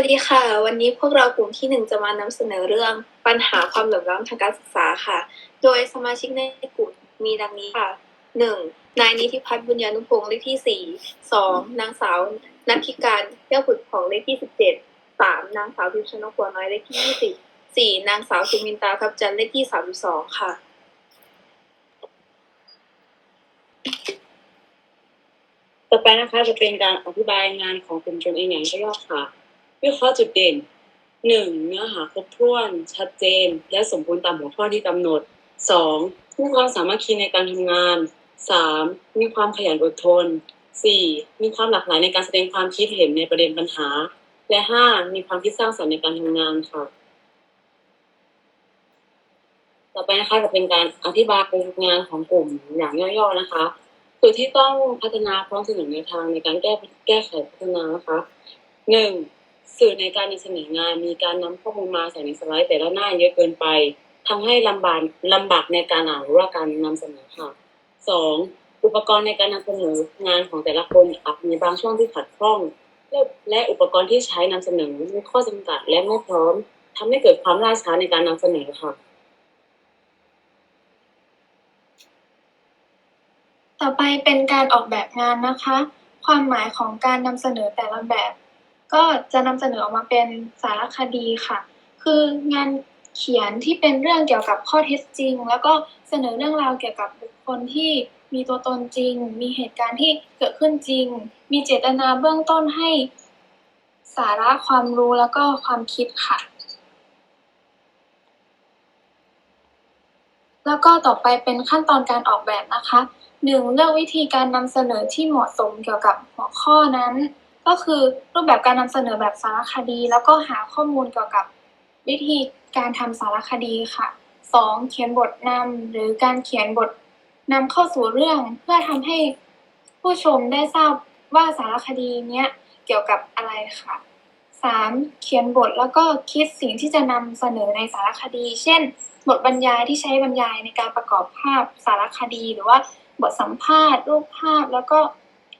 สวัสดีค่ะ วันนี้พวกเรากลุ่มที่หนึ่งจะมานำเสนอเรื่องปัญหาความเหลื่อมล้ำทางการศึกษาค่ะ โดยสมาชิกในกลุ่มมีดังนี้ค่ะหนึ่งนายนิติพัฒน์บุญญานุพงศ์เลขที่สี่สองนางสาวนัทธิการเย้าผุดของเลขที่สิบเจ็ดสามนางสาวพิมพ์ชนกัวน้อยเลขที่ยี่สิบสี่นางสาวสุมินตาทับจันเลขที่สามสิบสองค่ะต่อไปนะคะจะเป็นการอธิบายงานของกลุ่มชนเองอย่างย่อค่ะ วิเคราะห์จุดเด่นหนึ่งเนื้อหาครบถ้วนชัดเจน และสมบูรณ์ตามหัวข้อที่กำหนดสองมีความสามัคคีในการทำงานสามมีความขยันอดทนสี่มีความหลากหลายในการแสดงความคิดเห็นในประเด็นปัญหา และห้ามีความคิดสร้างสรรค์ในการทำงานค่ะ ต่อไปนะคะจะเป็นการอธิบายงานของกลุ่มอย่างย่อๆนะคะส่วที่ต้องพัฒนาพร้อมเสนอแนวทางในการแก้แก้ไขพัฒนานะคะหนึ่ง สื่อในการนำเสนองานมีการนำข้อมูลมาใส่ในสไลด์แต่ละหน้าเยอะเกินไปทำให้ลำบากลำบากในการอ่านหรือว่าการนำเสนอค่ะสองอุปกรณ์ในการนำเสนองานของแต่ละคนอาจมีบางช่วงที่ขัดข้องและและอุปกรณ์ที่ใช้นำเสนอมีข้อจำกัดและไม่พร้อมทำให้เกิดความล่าช้าในการนำเสนอค่ะ ต่อไปเป็นการออกแบบงานนะคะ ความหมายของการนำเสนอแต่ละแบบ ก็จะนำเสนอออกมาเป็นสารคดีค่ะ คืองานเขียนที่เป็นเรื่องเกี่ยวกับข้อเท็จจริง แล้วก็เสนอเรื่องราวเกี่ยวกับบุคคลที่มีตัวตนจริง มีเหตุการณ์ที่เกิดขึ้นจริง มีเจตนาเบื้องต้นให้สาระความรู้แล้วก็ความคิดค่ะ แล้วก็ต่อไปเป็นขั้นตอนการออกแบบนะคะหนึ่งเลือกวิธีการนำเสนอที่เหมาะสมเกี่ยวกับหัวข้อนั้น ก็คือรูปแบบการนำเสนอแบบสารคดี แล้วก็หาข้อมูลเกี่ยวกับวิธีการทำสารคดีค่ะสองเขียนบทนำหรือการเขียนบทนำเข้าสู่เรื่องเพื่อทำให้ผู้ชมได้ทราบว่าสารคดีเนี้ยเกี่ยวกับอะไรค่ะสามเขียนบทแล้วก็คิดสิ่งที่จะนำเสนอในสารคดี เช่น บทบรรยายที่ใช้บรรยายในการประกอบภาพสารคดี หรือว่าบทสัมภาษณ์ รูปภาพแล้วก็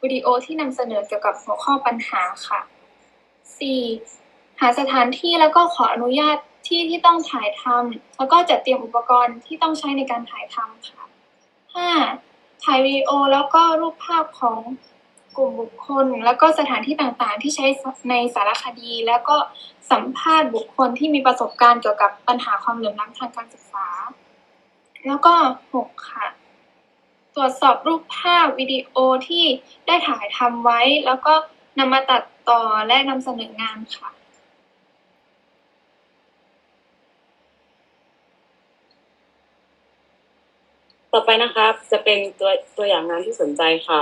วิดีโอที่นำเสนอเกี่ยวกับหัวข้อปัญหาค่ะ 4. หาสถานที่แล้วก็ขออนุญาตที่ที่ต้องถ่ายทำแล้วก็จัดเตรียมอุปกรณ์ที่ต้องใช้ในการถ่ายทำค่ะ 5. ถ่ายวิดีโอแล้วก็รูปภาพของกลุ่มบุคคล แล้วก็สถานที่ต่างๆ ที่ใช้ในสารคดี แล้วก็สัมภาษณ์บุคคลที่มีประสบการณ์เกี่ยวกับปัญหาความเหลื่อมล้ำทางการศึกษา แล้วก็ 6 ค่ะ รวจสอบรูปภาพวิดีโอที่ได้ถ่ายทำไว้ แล้วก็นำมาตัดต่อและนำเสนองานค่ะ ต่อไปนะครับจะเป็นตัวตัวอย่างงานที่สนใจค่ะ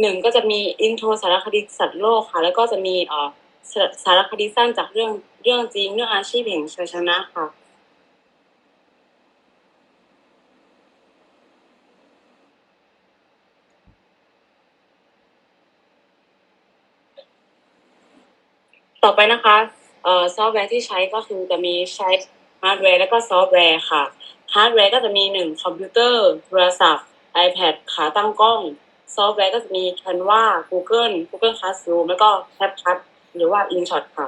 หนึ่งก็จะมีอินโทรสารคดีสัตว์โลกค่ะ แล้วก็จะมีเอ่อสารสารคดีสั้นจากเรื่องเรื่องจริงเรื่องอาชีพแห่งชัยชนะค่ะ ต่อไปนะคะเอ่อซอฟต์แวร์ที่ใช้ก็คือจะมีใช้ฮาร์ดแวร์แล้วก็ซอฟต์แวร์ค่ะฮาร์ดแวร์ก็จะมีหนึ่งคอมพิวเตอร์โทรศัพท์ iPad ขาตั้งกล้อง ซอฟต์แวร์ก็จะมี Canva Google Google Classroom แล้วก็ CapCut หรือว่า InShot ค่ะ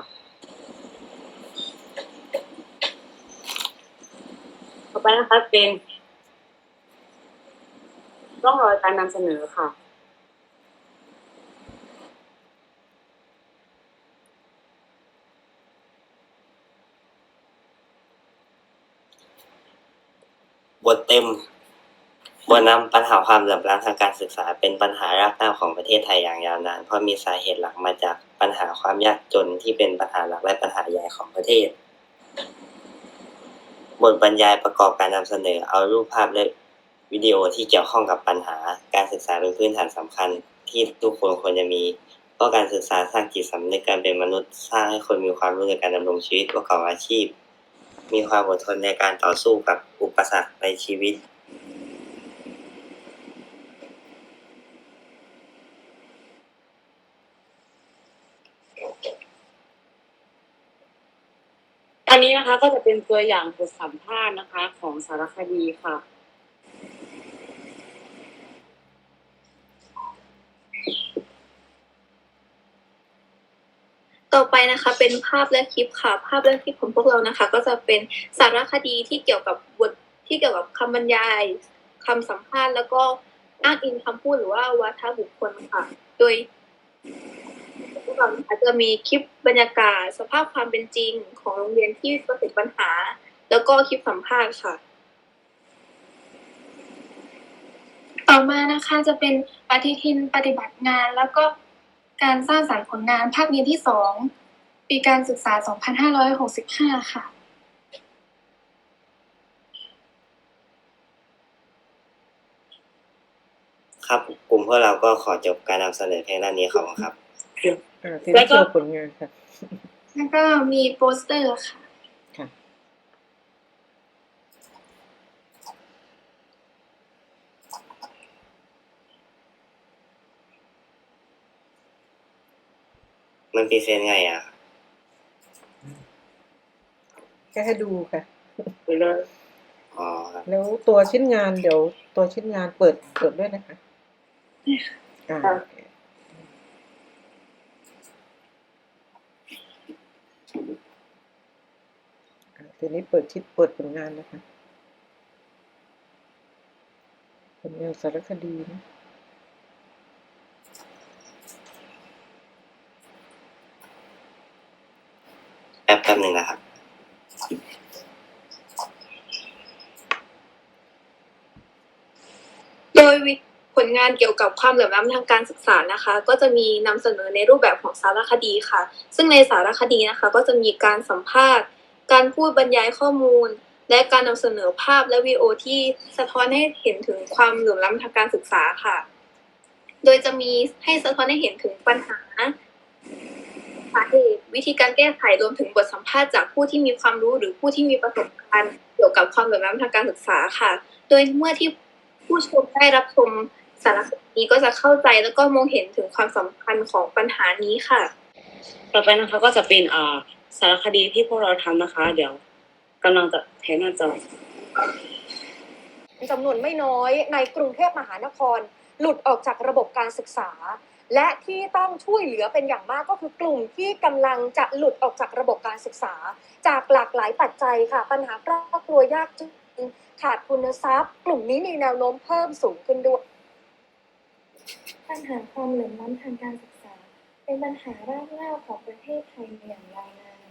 ต่อไปนะคะเป็นร่องรอยการนำเสนอค่ะ บทเต็มบทนำปัญหาความเหลื่อมล้ำทางการศึกษา เป็นปัญหารากเหง้าของประเทศไทยอย่างยาวนาน เพราะมีสาเหตุหลักมาจากปัญหาความยากจนที่เป็นปัญหาหลักและปัญหาใหญ่ของประเทศ บทบรรยายประกอบการนำเสนอ เอารูปภาพและวิดีโอที่เกี่ยวข้องกับปัญหา การศึกษาเป็นพื้นฐานสำคัญ ที่ทุกคนควรจะมีเพราะการศึกษาสร้างจิตสำนึกการเป็นมนุษย์ สร้างให้คนมีความรู้ในการดำรงชีวิตประกอบอาชีพ มีความอดทนในการต่อสู้กับอุปสรรคในชีวิต อันนี้นะคะก็จะเป็นตัวอย่างบทสัมภาษณ์นะคะ ของสารคดีค่ะ ต่อไปนะคะเป็นภาพและคลิปค่ะ ภาพและคลิปของพวกเรานะคะ ก็จะเป็นสารคดีที่เกี่ยวกับบทที่เกี่ยวกับคำบรรยายคำสัมภาษณ์ แล้วก็อ้างอิงคำพูดหรือว่าวัฒบุคคลค่ะ โดยพวกเรานะคะจะมีคลิปบรรยากาศสภาพความเป็นจริงของโรงเรียนที่ประสบปัญหา แล้วก็คลิปสัมภาษณ์ค่ะ ต่อมานะคะจะเป็นปฏิทินปฏิบัติงานแล้วก็ การสร้างสรรค์ผลงานภาคเรียนที่สองปีการศึกษา 2565 ค่ะ ครับกลุ่มพวกเราก็ขอจบการนำเสนอเพียงด้านนี้ขอบคุณครับอ่าทีนี้โชว์ผลงานค่ะ แล้วก็มีโปสเตอร์ค่ะค่ะ มันพรีเซนต์ไงอะแค่ให้ดูค่ะไปเลยอ๋อครับแล้วตัวชิ้นงานเดี๋ยวตัวชิ้นงานเปิดเปิดด้วยนะคะอ่าโอเคอ่าทีนี้เปิดชิ้นเปิดผลงานนะคะผลงานสารคดีนะ แป๊บแป๊บหนึ่งนะครับ โดยวิผลงานเกี่ยวกับความเหลื่อมล้ำทางการศึกษานะคะ ก็จะมีนำเสนอในรูปแบบของสารคดีค่ะ ซึ่งในสารคดีนะคะ ก็จะมีการสัมภาษณ์ การพูดบรรยายข้อมูล และการนำเสนอภาพและวิดีโอที่สะท้อนให้เห็นถึงความเหลื่อมล้ำทางการศึกษาค่ะ โดยจะมีให้สะท้อนให้เห็นถึงปัญหา สาเหตุวิธีการแก้ไขรวมถึงบทสัมภาษณ์จากผู้ที่มีความรู้หรือผู้ที่มีประสบการณ์เกี่ยวกับความเหลื่อมล้ำทางการศึกษาค่ะ โดยเมื่อที่ผู้ชมได้รับชมสารคดีนี้ก็จะเข้าใจแล้วก็มองเห็นถึงความสำคัญของปัญหานี้ค่ะ ต่อไปนะคะก็จะเป็นอ่าสารคดีที่พวกเราทำนะคะ เดี๋ยวกำลังจะแทนหน้าจอจำนวนไม่น้อยในกรุงเทพมหานคร หลุดออกจากระบบการศึกษา และที่ต้องช่วยเหลือเป็นอย่างมากก็คือกลุ่มที่กำลังจะหลุดออกจากระบบการศึกษา จากหลากหลายปัจจัยค่ะ ปัญหาครอบครัวยากจนขาดคุณทรัพย์ กลุ่มนี้มีแนวโน้มเพิ่มสูงขึ้นด้วย ปัญหาความเหลื่อมล้ำทางการศึกษา เป็นปัญหารากเหง้าของประเทศไทยอย่างยาวนาน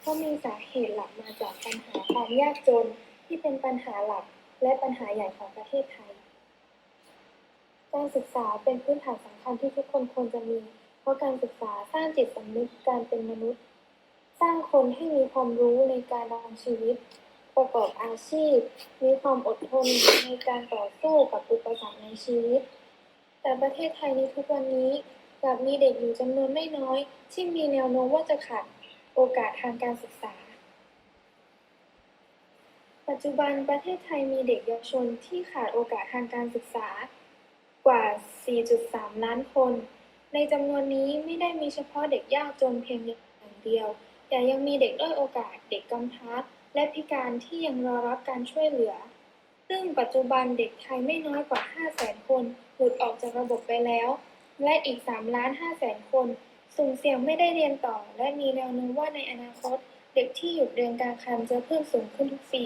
เพราะมีสาเหตุหลักมาจากปัญหาความยากจนที่เป็นปัญหาหลักและปัญหาใหญ่ของประเทศไทย การศึกษาเป็นพื้นฐานสำคัญที่ทุกคนควรจะมี เพราะการศึกษาสร้างจิตสำนึกการเป็นมนุษย์ สร้างคนให้มีความรู้ในการดำรงชีวิต ประกอบอาชีพ มีความอดทนในการต่อสู้กับอุปสรรคในชีวิต แต่ประเทศไทยในทุกวันนี้กลับมีเด็กอยู่จำนวนไม่น้อย ที่มีแนวโน้มว่าจะขาดโอกาสทางการศึกษา ปัจจุบันประเทศไทยมีเด็กเยาวชนที่ขาดโอกาสทางการศึกษา กว่า 4.3 ล้านคน ในจำนวนนี้ไม่ได้มีเฉพาะเด็กยากจนเพียงอย่างเดียว แต่ยังมีเด็กด้อยโอกาส เด็กกำพร้าและพิการที่ยังรอรับการช่วยเหลือ ซึ่งปัจจุบันเด็กไทยไม่น้อยกว่า 500,000 คน หลุดออกจากระบบไปแล้ว และอีก3ล้าน5แสนคน สุ่มเสี่ยงไม่ได้เรียนต่อ และมีแนวโน้มว่าในอนาคต เด็กที่หยุดเรียนกลางคันจะเพิ่มสูงขึ้นทุกปี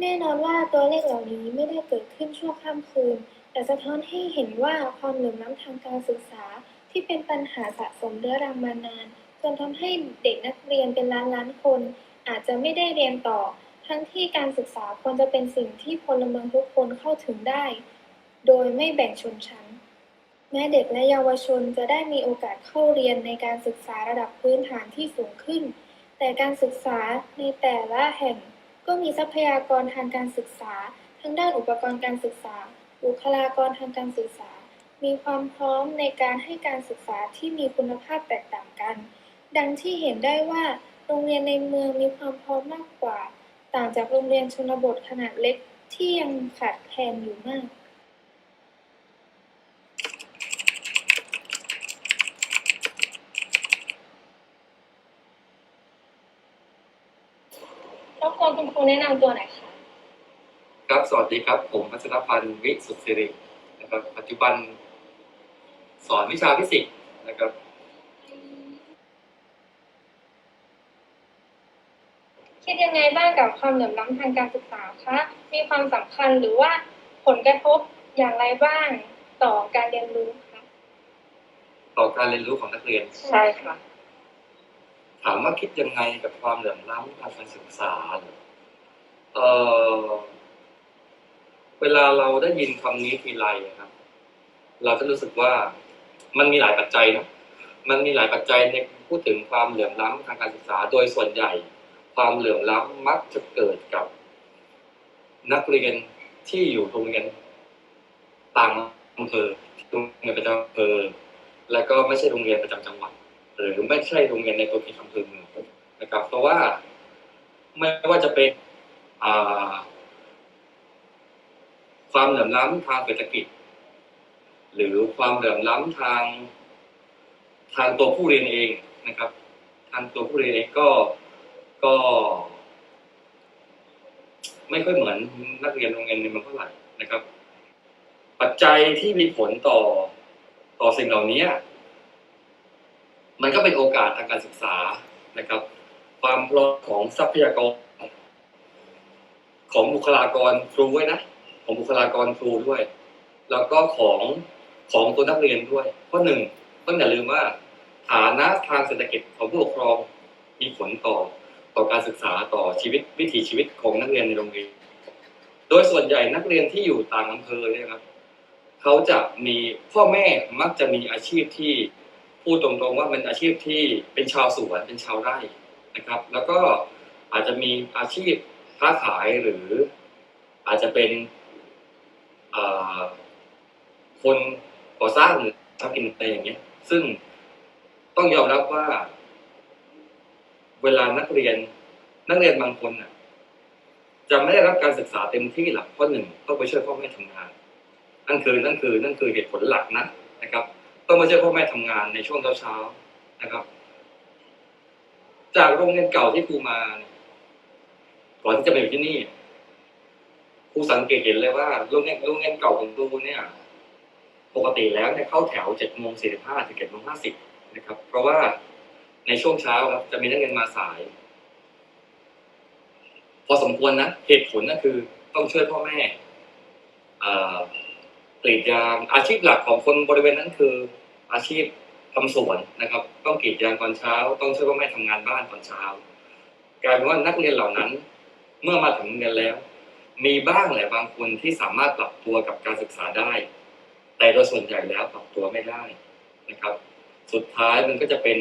แน่นอนว่าตัวเลขเหล่านี้ไม่ได้เกิดขึ้นชั่วข้ามคืน แต่สะท้อนให้เห็นว่าความเหลื่อมล้ำทางการศึกษาที่เป็นปัญหาสะสมเรื้อรังมานาน จนทำให้เด็กนักเรียนเป็นล้านล้านๆคน อาจจะไม่ได้เรียนต่อ ทั้งที่การศึกษาควรจะเป็นสิ่งที่พลเมืองทุกคนเข้าถึงได้ โดยไม่แบ่งชนชั้น แม้เด็กและเยาวชนจะได้มีโอกาสเข้าเรียนในการศึกษาระดับพื้นฐานที่สูงขึ้น แต่การศึกษาในแต่ละแห่ง ก็มีทรัพยากรทางการศึกษา ทั้งด้านอุปกรณ์การศึกษา บุคลากรทางการศึกษา มีความพร้อมในการให้การศึกษาที่มีคุณภาพแตกต่างกัน ดังที่เห็นได้ว่าโรงเรียนในเมืองมีความพร้อมมากกว่า ต่างจากโรงเรียนชนบทขนาดเล็กที่ยังขาดแคลนอยู่มาก รบกวนคุณครูแนะนำตัวหน่อยค่ะ ครับ สวัสดีครับ ผมพัชรพันธ์วิสุทธิสิรินะครับ ปัจจุบันสอนวิชาฟิสิกส์นะครับ คิดยังไงบ้างกับความเหลื่อมล้ำทางการศึกษาคะ มีความสำคัญหรือว่าผลกระทบอย่างไรบ้างต่อการเรียนรู้คะต่อการเรียนรู้ของนักเรียน ใช่ค่ะ ถามว่าคิดยังไงกับความเหลื่อมล้ำทางการศึกษาเอ่อ เวลาเราได้ยินคำนี้ทีไรอะครับ เราจะรู้สึกว่ามันมีหลายปัจจัยนะมันมีหลายปัจจัยในพูดถึงความเหลื่อมล้ำทางการศึกษา โดยส่วนใหญ่ ความเหลื่อมล้ำมักจะเกิดกับ นักเรียนที่อยู่โรงเรียนต่างอำเภอโรงเรียนประจำอำเภอและก็ไม่ใช่โรงเรียนประจำจังหวัด หรือไม่ใช่โรงเรียนในตัวเขตอำเภอเมืองนะครับ เพราะว่าไม่ว่าจะเป็นอ่า ความเหลื่อมล้ำทางเศรษฐกิจ หรือความเหลื่อมล้ำทางทางตัวผู้เรียนเองนะครับ ทางตัวผู้เรียนเองก็ก็ ไม่ค่อยเหมือนนักเรียนโรงเรียนในเมืองเท่าไหร่นะครับ ปัจจัยที่มีผลต่อต่อสิ่งเหล่านี้มันก็เป็นโอกาสทางการศึกษานะครับ ความพร้อมของทรัพยากร ของบุคลากรครูด้วยนะ ของบุคลากรครูด้วย แล้วก็ของของตัวนักเรียนด้วยเพราะหนึ่งต้องอย่าลืมว่าฐานะทางเศรษฐกิจของผู้ปกครองมีผลต่อต่อการศึกษาต่อชีวิตวิถีชีวิตของนักเรียนในโรงเรียน โดยส่วนใหญ่นักเรียนที่อยู่ต่างอำเภอเนี่ยครับเขาจะมีพ่อแม่มักจะมีอาชีพที่พูดตรงๆว่ามันอาชีพที่เป็นชาวสวนเป็นชาวไร่นะครับ แล้วก็อาจจะมีอาชีพค้าขายหรืออาจจะเป็น คนก่อสร้างหรือทำกินอะไรอย่างเงี้ย ซึ่งต้องยอมรับว่า เวลานักเรียน นักเรียนบางคนน่ะ จะไม่ได้รับการศึกษาเต็มที่หลักเพราะหนึ่งต้องไปช่วยพ่อแม่ทำงานนั่นคือนั่นคือนั่นคือเหตุผลหลักนะนะครับ ต้องมาช่วยพ่อแม่ทำงานในช่วงเช้าๆนะครับ จากโรงเรียนเก่าที่ครูมาก่อนที่จะมาอยู่ที่นี่ ครูสังเกตเห็นเลยว่าโรงเรียนโรงเรียนเก่าของครูเนี่ย ปกติแล้วเนี่ยเข้าแถวเจ็ดโมงสี่สิบห้าถึงเจ็ดโมงห้าสิบนะครับ เพราะว่าในช่วงเช้าครับจะมีนักเรียนมาสาย พอสมควรนะเหตุผลก็คือต้องช่วยพ่อแม่เกรีดยางอาชีพหลักของคนบริเวณนั้นคือ อาชีพทำสวนนะครับ ต้องกรีดยางตอนเช้า ต้องช่วยพ่อแม่ทำงานบ้านตอนเช้ากลายเป็นว่านักเรียนเหล่านั้น เมื่อมาถึงโรงเรียนแล้ว มีบ้างแหละบางคนที่สามารถปรับตัวกับการศึกษาได้ แต่โดยส่วนใหญ่แล้วปรับตัวไม่ได้นะครับ สุดท้ายมันก็จะเป็น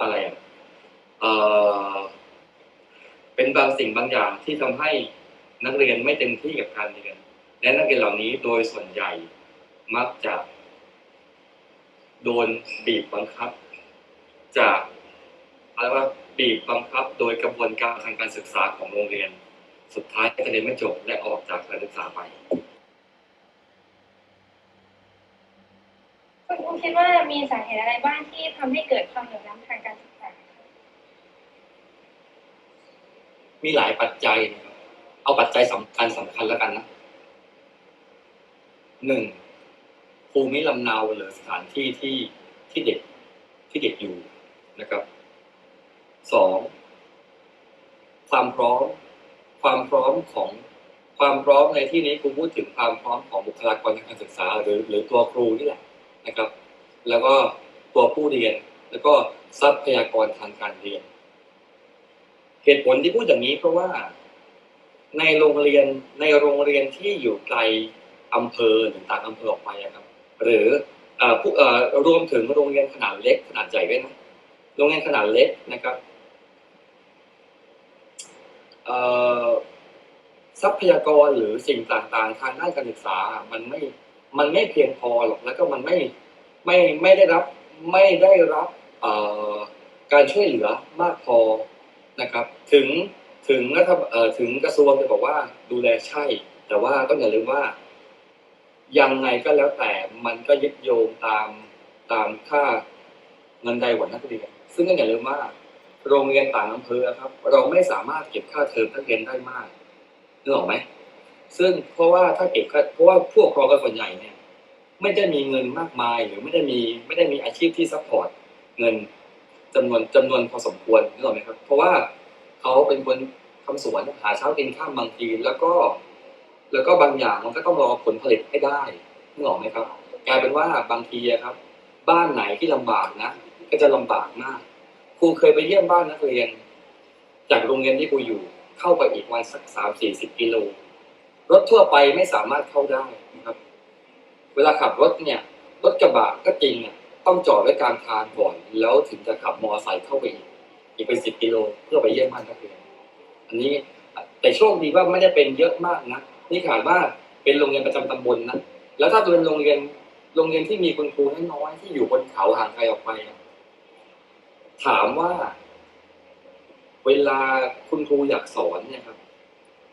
อะไรอะเอ่อเป็นบางสิ่งบางอย่างที่ทำให้นักเรียนไม่เต็มที่กับการเรียน และนักเรียนเหล่านี้โดยส่วนใหญ่มักจะ โดนบีบบังคับ จากอะไรว่าบีบบังคับ โดยกระบวนการทางการศึกษาของโรงเรียน สุดท้ายก็จะเรียนไม่จบและออกจากการศึกษาไปคุณครูคิดว่ามีสาเหตุอะไรบ้างที่ทำให้เกิดความเหลื่อมล้ำทางการศึกษา มีหลายปัจจัยนะครับ เอาปัจจัยสำคัญสำคัญแล้วกันนะหนึ่งภูมิลำเนาหรือสถานที่ที่ที่เด็กที่เด็กอยู่นะครับสองความพร้อม ความพร้อมของความพร้อมในที่นี้ครูพูดถึงความพร้อมของบุคลากรทางการศึกษา หรือหรือตัวครูนี่แหละนะครับ แล้วก็ตัวผู้เรียน แล้วก็ทรัพยากรทางการเรียน เหตุผลที่พูดอย่างนี้เพราะว่า ในโรงเรียนในโรงเรียนที่อยู่ไกลอำเภอหรือต่างอำเภอออกไปอะครับ หรือเอ่อผู้รวมถึงโรงเรียนขนาดเล็กขนาดใหญ่ด้วยนะโรงเรียนขนาดเล็กนะครับ ทรัพยากรหรือสิ่งต่างๆ ทางด้านการศึกษา มันไม่ มันไม่เพียงพอหรอก แล้วก็มันไม่ ไม่ ไม่ได้รับ ไม่ได้รับการช่วยเหลือมากพอนะครับ ถึง ถึงรัฐเอ่อถึงกระทรวงจะบอกว่าดูแลใช่ แต่ว่าต้องอย่าลืมว่า ยังไงก็แล้วแต่ มันก็ยึดโยงตาม ตามค่าเงินรายวันนักเรียน ซึ่งก็อย่าลืมว่า โรงเรียนต่างอำเภอครับ เราไม่สามารถเก็บค่าเทอมนักเรียนได้มากนึกออกไหมซึ่งเพราะว่าถ้าเก็บเพราะว่าผู้ปกครองกันส่วนใหญ่เนี่ย ไม่ได้มีเงินมากมายหรือไม่ได้มีไม่ได้มีอาชีพที่ซัพพอร์ตเงินจำนวนจำนวนพอสมควรนึกออกไหมครับ เพราะว่าเขาเป็นคนทำสวนหาเช้ากินข้ามบางทีแล้วก็ แล้วก็บางอย่างมันก็ต้องรอผลผลิตให้ได้นึกออกไหมครับ กลายเป็นว่าบางทีครับ บ้านไหนที่ลำบากนะ ก็จะลำบากมาก รูเคยไปเยี่ยมบ้านนักเรียน จากโรงเรียนที่ครูอยู่ เข้าไปอีกวันสักสามสี่สิบกิโลรถทั่วไปไม่สามารถเข้าได้นะครับ เวลาขับรถเนี่ย รถกระบะก็จริงเนี่ยต้องจอดไว้กลางทางก่อน แล้วถึงจะขับมอเตอร์ไซค์เข้าไปอีก อีกเป็นสิบกิโลเพื่อไปเยี่ยมบ้านนักเรียนอันนี้แต่โชคดีว่าไม่ได้เป็นเยอะมากนะนี่ขาดว่าเป็นโรงเรียนประจำตำบลนะแล้วถ้าเป็นโรงเรียนโรงเรียนที่มีคุณครูน้อยๆที่อยู่บนเขาห่างไกลออกไปอะ ถามว่า เวลาคุณครูอยากสอนเนี่ยครับ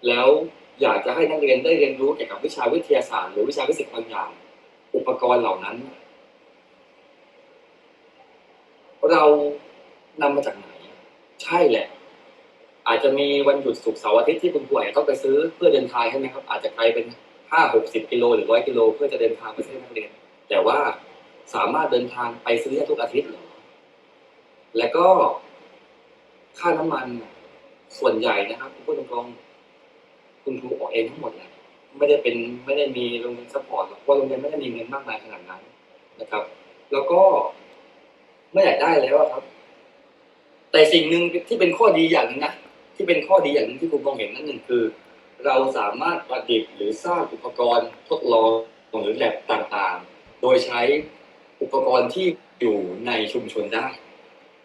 แล้วอยากจะให้นักเรียนได้เรียนรู้เกี่ยวกับวิชาวิทยาศาสตร์หรือวิชาฟิสิกส์บางอย่าง อุปกรณ์เหล่านั้น เรานำมาจากไหน ใช่แหละ อาจจะมีวันหยุดศุกร์เสาร์อาทิตย์ที่คุณครูอาจจะต้องไปซื้อเพื่อเดินทางใช่ไหมครับ อาจจะไกลเป็นห้าหกสิบกิโลหรือร้อยกิโลเพื่อจะเดินทางไปซื้อให้นักเรียน แต่ว่าสามารถเดินทางไปซื้อได้ทุกอาทิตย์เหรอ แล้วก็ค่าน้ำมันส่วนใหญ่นะครับพูดตรงๆคุณครูออกเองทั้งหมดเลยไม่ได้เป็นไม่ได้มีโรงเรียนซัพพอร์ตหรอกเพราะโรงเรียนไม่ได้มีเงินมากมายขนาดนั้นนะครับ แล้วก็ไม่อยากได้แล้วครับ แต่สิ่งหนึ่งที่เป็นข้อดีอย่างหนึงนะที่เป็นข้อดีอย่างหนึงที่ผมมองเห็นนั่นหนึ่งคือ เราสามารถประดิษฐ์หรือสร้างอุปกรณ์ทดลองหรือแลบต่างๆ โดยใช้อุปกรณ์ที่อยู่ในชุมชนได้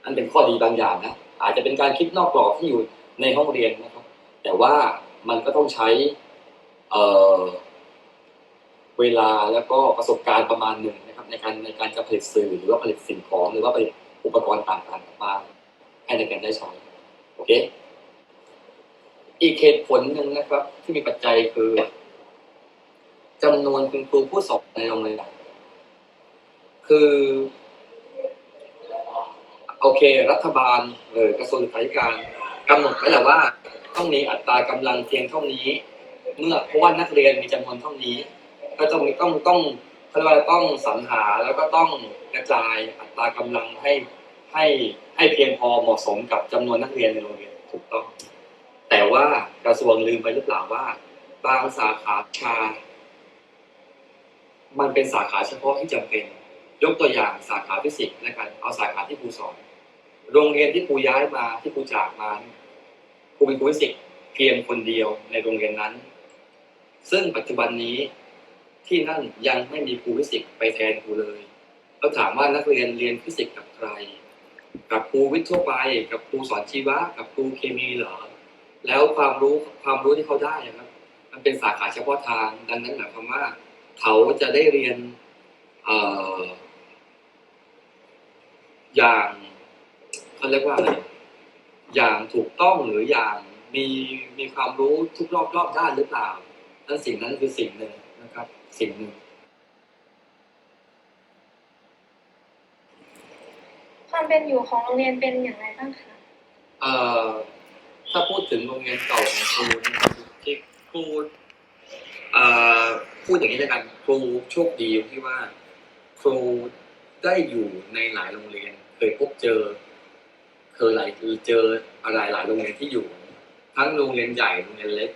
อันเป็นข้อดีบางอย่างนะอาจจะเป็นการคิดนอกกรอบที่อยู่ในห้องเรียนนะครับ แต่ว่ามันก็ต้องใช้เเวลาแล้วก็ประสบการณ์ประมาณหนึ่งนะครับ ในการในการจะผลิตสื่อหรือว่าผลิตสิ่งของ หรือว่าผลิตอุปกรณ์ต่างๆมาให้ในกเรียนได้ใช้โอเคอีกเหตุผลหนึ่งนะครับ ที่มีปัจจัยคือจำนวนคุณครูผู้สอนในโรงเรียนคือ โอเค รัฐบาลหรือกระทรวงศึกษาธิการกำหนดไว้แหละว่าต้องมีอัตรากำลังเพียงเท่านี้ เมื่อเพราะว่านักเรียนมีจำนวนเท่านี้ ก็ต้องต้องต้องเขาเรียกว่าต้องสรรหาแล้วก็ต้องกระจายอัตรากำลังให้ให้ให้เพียงพอเหมาะสมกับจำนวนนักเรียนในโรงเรียนถูกต้อง แต่ว่ากระทรวงลืมไปหรือเปล่าว่า บางสาขาชา มันเป็นสาขาเฉพาะที่จำเป็น ยกตัวอย่างสาขาฟิสิกส์แล้วกันเอาสาขาที่ครูสอน โรงเรียนที่ครูย้ายมาที่ครูจากมาครูเป็นครูฟิสิกส์เพียงคนเดียวในโรงเรียนนั้น ซึ่งปัจจุบันนี้ที่นั่นยังไม่มีครูฟิสิกส์ไปแทนครูเลยเราถามว่านักเรียนเรียนฟิสิกส์กับใคร กับครูวิทย์ทั่วไป กับครูสอนชีวะ กับครูเคมีเหรอ แล้วความรู้ความรู้ที่เขาได้อะครับ มันเป็นสาขาเฉพาะทาง ดังนั้นหมายความว่า เขาจะได้เรียนอออย่าง เขาเรียกว่าอะไรอย่างถูกต้องหรืออย่างมีมีความรู้ทุกรอบรอบด้านหรือเปล่านั่นสิ่งนั้นคือสิ่งหนึ่งนะครับ สิ่งหนึ่งความเป็นอยู่ของโรงเรียนเป็นอย่างไรบ้างคะเอ่อถ้าพูดถึงโรงเรียนเก่าของครูนะครับที่ครูเอ่อพูดอย่างนี้แล้วกันครูโชคดีตรงที่ว่า ครูได้อยู่ในหลายโรงเรียนเคยพบเจอ เคยหลายเจออะไรหลายโรงเรียนที่อยู่ ทั้งโรงเรียนใหญ่โรงเรียนเล็ก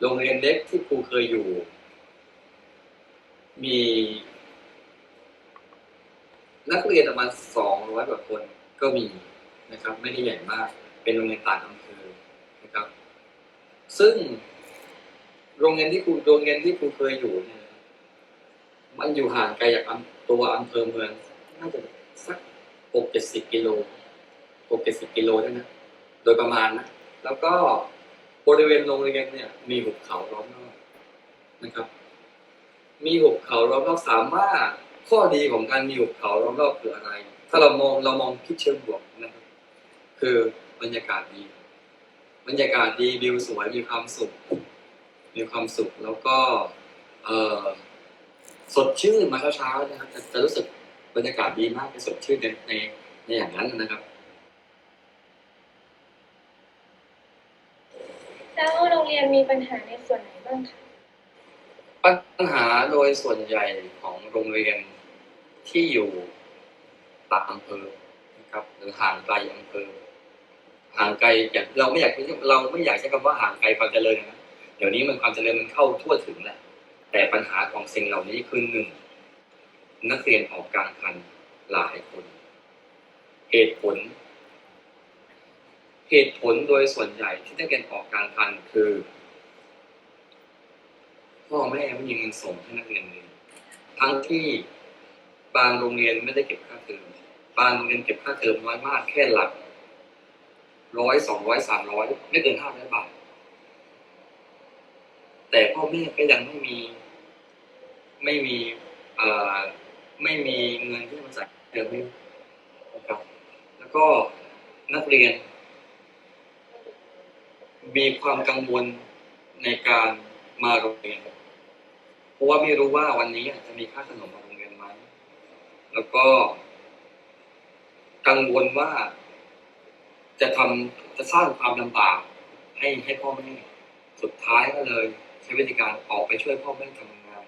โรงเรียนเล็กที่ครูเคยอยู่ มี นักเรียนประมาณสองร้อยกว่าคนก็มีนะครับ ไม่ได้ใหญ่มาก เป็นโรงเรียนต่างอำเภอนะครับ ซึ่งโรงเรียนที่ครูโรงเรียนที่ครูเคยอยู่เนี่ยมันอยู่ห่างไกลจากตัวอำเภอเมืองน่าจะสักหกเจ็ดสิบกิโล หกเจ็ดสิบกิโลเท่านั้นโดยประมาณนะ แล้วก็บริเวณโรงเรียนเนี่ย มีหุบเขาล้อมรอบนะครับ มีหุบเขาล้อมรอบสามารถข้อดีของการมีหุบเขาล้อมรอบคืออะไร ถ้าเรามองเรามองคิดเชิงบวกนะครับ คือบรรยากาศดี บรรยากาศดีวิวสวยมีความสุข มีความสุขแล้วก็เออสดชื่นมาเช้าๆนะครับจะรู้สึกบรรยากาศดีมากจะสดชื่นในในในอย่างนั้นนะครับ แล้วโรงเรียนมีปัญหาในส่วนไหนบ้างคะปัญหาโดยส่วนใหญ่ของโรงเรียนที่อยู่ต่างอำเภอนะครับหรือห่างไกลอำเภอ ห่างไกลอย่างเราไม่อยากเราไม่อยากใช้คำว่าห่างไกลความเจริญนะเดี๋ยวนี้มันความเจริญมันเข้าทั่วถึงแหละแต่ปัญหาของสิ่งเหล่านี้คือหนึ่งนักเรียนออกกลางคันหลายคน เหตุผล เหตุผลโดยส่วนใหญ่ที่นักเรียนออกกลางคันคือพ่อแม่ไม่มีเงินส่งให้นักเรียนเรียทั้งที่บางโรงเรียนไม่ได้เก็บค่าเทอมบางโรงเรียนเก็บค่าเทอมน้อยมากแค่หลักร้อยสองร้อยสามร้อยไม่เกินห้าร้อยบาท แต่พ่อแม่ก็ยังไม่มี ไม่มีเอ่อไม่มีเงินที่จะมาจ่ายเทอมนะครับ แล้วก็นักเรียน มีความกังวลในการมาโรงเรียนเพราะว่าไม่รู้ว่าวันนี้จะมีค่าขนมมาโรงเรียนไหมแล้วก็ กังวลว่า จะทำจะสร้างความลำบากให้ให้พ่อแม่สุดท้ายก็เลย ใช้วิธีการออกไปช่วยพ่อแม่ทำงาน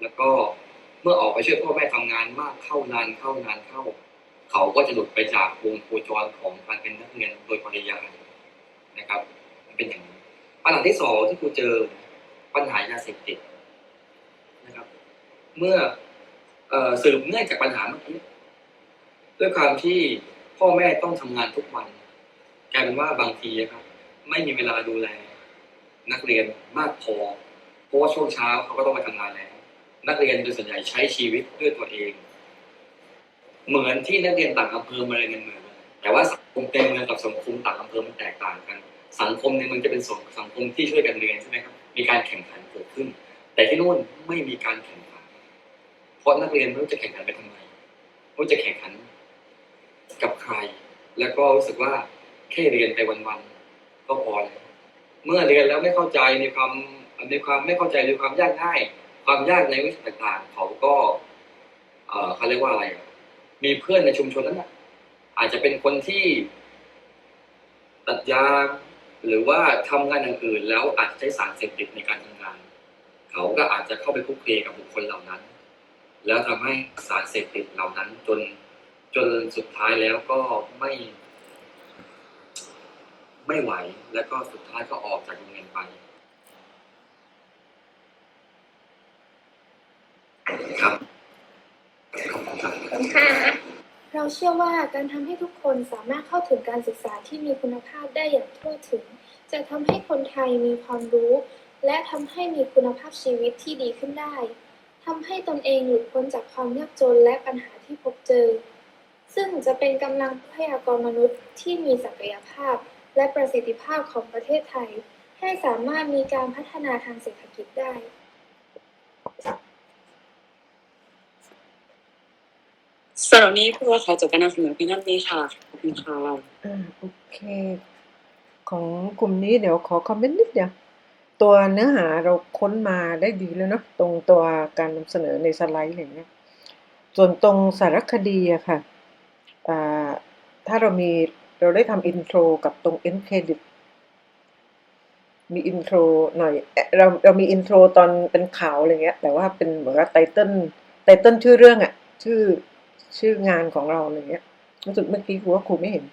แล้วก็เมื่อออกไปช่วยพ่อแม่ทำงานมากเข้านานเข้านานเข้า เขาก็จะหลุดไปจากวงโคจรของการเป็นนักเรียนโดยปริยายนะครับ เป็นอย่างนี้ปัญหาที่สองที่ครูเจอปัญหายาเสพติดนะครับ เมื่อเออสืบเนื่องจากปัญหาเมื่อกี้ด้วยความที่พ่อแม่ต้องทำงานทุกวันกลายเป็นว่าบางทีครับ ไม่มีเวลาดูแล นักเรียนมากพอเพราะว่าช่วงเช้าเขาก็ต้องไปทำงานแล้ว นักเรียนโดยส่วนใหญ่ใช้ชีวิตด้วยตัวเอง เหมือนที่นักเรียนต่างอำเภอมาเรียนในเมืองแต่ว่าสังคมในเมืองกับสังคมต่างอำเภอมันแตกต่างกัน สังคมในเมืองจะเป็นส่วนสังคมที่ช่วยกันเรียนใช่ไหมครับ มีการแข่งขันเกิดขึ้น แต่ที่นู่นไม่มีการแข่งขัน เพราะนักเรียนไม่รู้จะแข่งขันไปทำไมไม่รู้จะแข่งขันกับใคร แล้วก็รู้สึกว่าแค่เรียนไปวันๆก็พอแล้วเมื่อเรียนแล้วไม่เข้าใจมีความมีความไม่เข้าใจมีความยากง่าย ความยากในวิชาต่างๆ เขาก็เอ่อเขาเรียกว่าอะไร มีเพื่อนในชุมชนนั้นนะอาจจะเป็นคนที่ตัดยาง หรือว่าทำงานอย่างอื่นแล้วอาจจะใช้สารเสพติดในการทำงาน เขาก็อาจจะเข้าไปคุกคีกับบุคคลเหล่านั้น แล้วทำให้สารเสพติดเหล่านั้น จนจนสุดท้ายแล้วก็ไม่ ไม่ไหวแล้วก็สุดท้ายก็ออกจากโรงเรียนไปครับขอบคุณครับ เราเชื่อว่าการทำให้ทุกคนสามารถเข้าถึงการศึกษาที่มีคุณภาพได้อย่างทั่วถึง จะทำให้คนไทยมีความรู้ และทำให้มีคุณภาพชีวิตที่ดีขึ้นได้ทำให้ตนเองหลุดพ้นจากความยากจนและปัญหาที่พบเจอ ซึ่งจะเป็นกำลังทรัพยากรมนุษย์ที่มีศักยภาพ และประสิทธิภาพของประเทศไทย ให้สามารถมีการพัฒนาทางเศรษฐกิจได้ สำหรับนี้พวกเราขอจบการนำเสนอเพียงเท่านี้ค่ะขอบคุณค่ะอ่าโอเค ของกลุ่มนี้เดี๋ยวขอคอมเมนต์นิดเดียวตัวเนื้อหาเราค้นมาได้ดีแล้วเนาะตรงตัวการนำเสนอในสไลด์อะไรเงี้ยส่วนตรงสารคดีอะค่ะถ้าเรามีเราได้ทำอินโทรกับตรง end credit มีอินโทรหน่อยเอ่อเราเรามีอินโทรตอนเป็นข่าวอะไรเงี้ยแต่ว่าเป็นเหมือนกับไตเติ้ลไตเติ้ลชื่อเรื่องอะชื่อ ชื่องานของเราอะไรเงี้ยรู้สึกเมื่อกี้ครูว่าครูไม่เห็น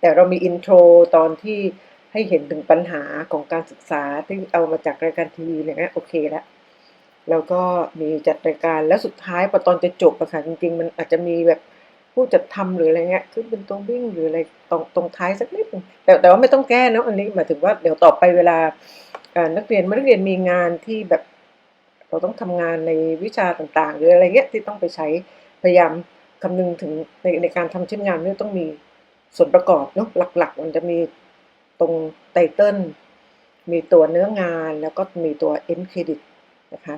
แต่เรามีอินโทรตอนที่ให้เห็นถึงปัญหาของการศึกษาที่เอามาจากรายการทีวีอะไรเงี้ยโอเคแล้วแล้วก็มีจัดรายการแล้วสุดท้ายพอตอนจะจบอะค่ะจริง ๆ มันอาจจะมีแบบผู้จัดทำหรืออะไรเงี้ยขึ้นเป็นตัววิ่งหรืออะไรตรงตรงท้ายสักนิดนึงแต่แต่ว่าไม่ต้องแก้นะอันนี้หมายถึงว่าเดี๋ยวต่อไปเวลานักเรียนเมื่อนักเรียนมีงานที่แบบเราต้องทำงานในวิชาต่างๆ หรืออะไรเงี้ยที่ต้องไปใช้พยายาม คำนึงถึงในในการทำชิ้นงานเนี่ยต้องมีส่วนประกอบเนาะหลัก ๆ มันจะมีตรงไตเติลมีตัวเนื้องานแล้วก็มีตัว end credit นะคะ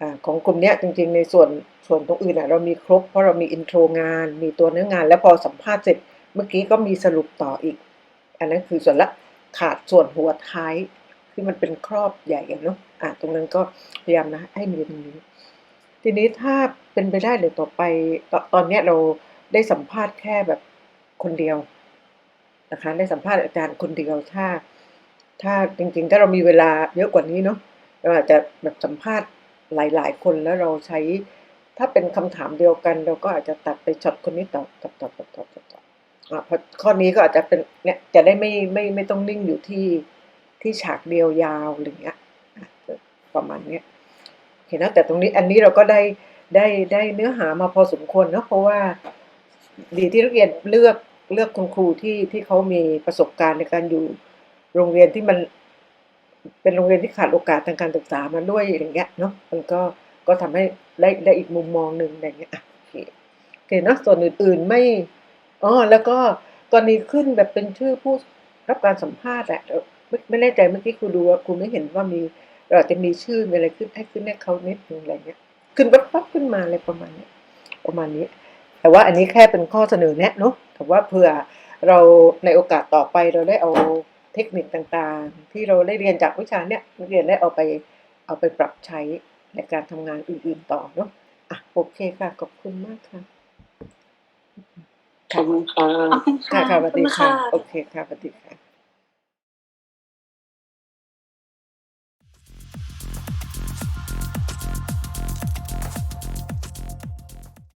อ่าของกลุ่มนี้จริงๆ ในส่วนส่วนตรงอื่นอะเรามีครบ เพราะเรามีอินโทรงาน มีตัวเนื้องาน แล้วพอสัมภาษณ์เสร็จเมื่อกี้ก็มีสรุปต่ออีก อันนั้นคือส่วนละขาดส่วนหัวท้ายที่มันเป็นครอบใหญ่เนาะอะตรงนั้นก็พยายามนะให้มีตรงนี้ ทีนี้ถ้าเป็นไปได้เดี๋ยวต่อไปตตอนนี้เราได้สัมภาษณ์แค่แบบคนเดียวนะคะได้สัมภาษณ์อาจารย์คนเดียวถ้า ถ้าจริงๆ ถ้าเรามีเวลาเยอะกว่านี้เนาะเราอาจจะแบบสัมภาษณ์หลายๆ คนแล้วเราใช้ ถ้าเป็นคำถามเดียวกัน เราก็อาจจะตัดไปช็อตคนนี้ตอบตอบตอบตอบตอบตอบตอบอะเพราะข้อนี้ก็อาจจะเป็นเนี่ยจะได้ไม่ไม่ไม่ต้องนิ่งอยู่ที่ที่ฉากเดียวยาวอะไรเงี้ยประมาณเนี้ย เห็นนะแต่ตรงนี้อันนี้เราก็ได้ได้ได้เนื้อหามาพอสมควรเนอะเพราะว่าดีที่นักเรียนเลือกเลือกคุณครูที่ที่เขามีประสบการณ์ในการอยู่โรงเรียนที่มัน เป็นโรงเรียนที่ขาดโอกาสทางการศึกษามาด้วยอย่างเงี้ยเนาะมันก็ก็ทำให้ได้ได้อีกมุมมองหนึ่งอะไรเงี้ยโอเคโอเคเนาะส่วนอื่นๆไม่อ๋อแล้วก็กรณีขึ้นแบบเป็นชื่อผู้รับการสัมภาษณ์อะเอ่อไม่ไม่แน่ใจเมื่อกี้ครูดูว่าครูไม่เห็นว่ามี เราอาจจะมีชื่อมีอะไรขึ้นให้ขึ้นให้เขานิดนึงอะไรเงี้ย ขึ้นปั๊บปั๊บขึ้นมาอะไรประมาณเนี้ยประมาณนี้ แต่ว่าอันนี้แค่เป็นข้อเสนอแนะเนาะแต่ว่าเผื่อเราในโอกาสต่อไปเราได้เอาเทคนิคต่างๆ ที่เราได้เรียนจากวิชาเนี้ยนักเรียนได้เอาไปเอาไปปรับใช้ในการทำงานอื่นๆต่อเนาะอะโอเคค่ะขอบคุณมากค่ะขอบคุณค่ะขอบคุณค่ะค่ะค่ะสวัสดีขอบคุณค่ะค่ะ โอเคค่ะสวัสดีค่ะ